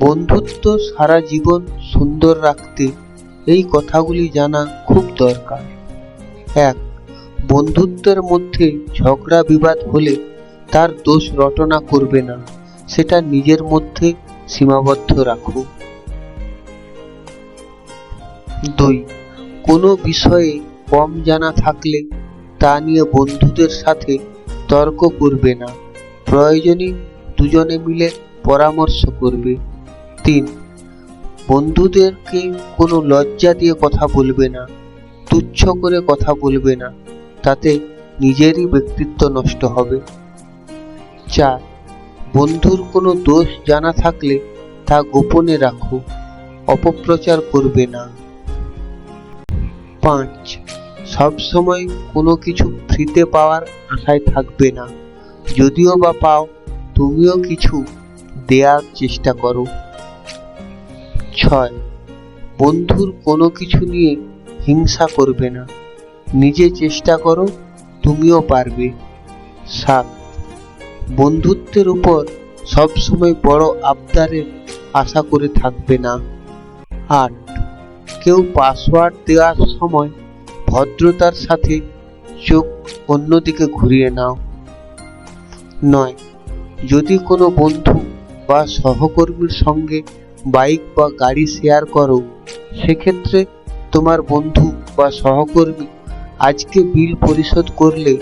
বন্ধুত্ব সারা জীবন সুন্দর রাখতে এই কথাগুলি জানা খুব দরকার। এক, বন্ধুত্বের মধ্যে ঝগড়া বিবাদ হলে তার দোষ রটনা করবে না, সেটা নিজের মধ্যে সীমাবদ্ধ রাখো। দুই, কোনো বিষয়ে কম জানা থাকলে তা নিয়ে বন্ধুদের সাথে তর্ক করবে না, প্রয়োজনে দুজনে মিলে পরামর্শ করবে। তিন বন্ধুদেরকে কোনো লজ্জা দিয়ে কথা বলবে না, তুচ্ছ করে কথা বলবে না, তাতে নিজেরই ব্যক্তিত্ব নষ্ট হবে। চার, বন্ধুর কোনো দোষ জানা থাকলে তা গোপনে রাখো, অপপ্রচার করবে না। পাঁচ সবসময় কোনো কিছু ফ্রিতে পাওয়ার আশায় থাকবে না। যদিও বা পাও, তুমিও কিছু দেওয়ার চেষ্টা করো। ছয় বন্ধুর কোনো কিছু নিয়ে হিংসা করবে না। নিজে চেষ্টা করো, তুমিও পারবে। সাত। বন্ধুত্বের উপর সবসময় বড় আবদারের আশা করে থাকবে না। আট। কেউ পাসওয়ার্ড দেওয়ার সময় ভদ্রতার সাথে চোখ অন্যদিকে ঘুরিয়ে নাও। নয়। যদি কোনো বন্ধু বা সহকর্মীর সঙ্গে বাইক বা গাড়ি শেয়ার করো, সেক্ষেত্রে তোমার বন্ধু বা সহকর্মী আজকে বিল পরিশোধ করলে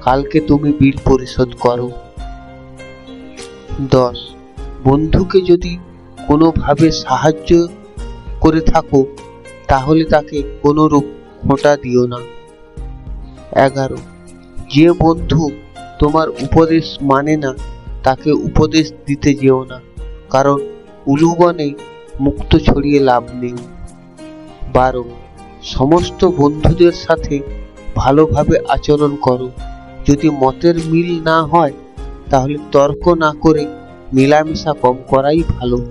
কালকে তুমি বিল পরিশোধ করো। দশ, বন্ধুকে যদি কোনোভাবে সাহায্য করে থাকো, তাহলে তাকে কোনোরূপ খোঁটা দিও না। এগারো, যে বন্ধু তোমার উপদেশ মানে না, তাকে উপদেশ দিতে যেও না, কারণ উলুবনে মুক্ত ছড়িয়ে লাভ নেই। বারো সমস্ত বন্ধুদের সাথে ভালোভাবে আচরণ করো। যদি মতের মিল না হয়, তাহলে তর্ক না করে মেলামেশা কম করাই ভালো।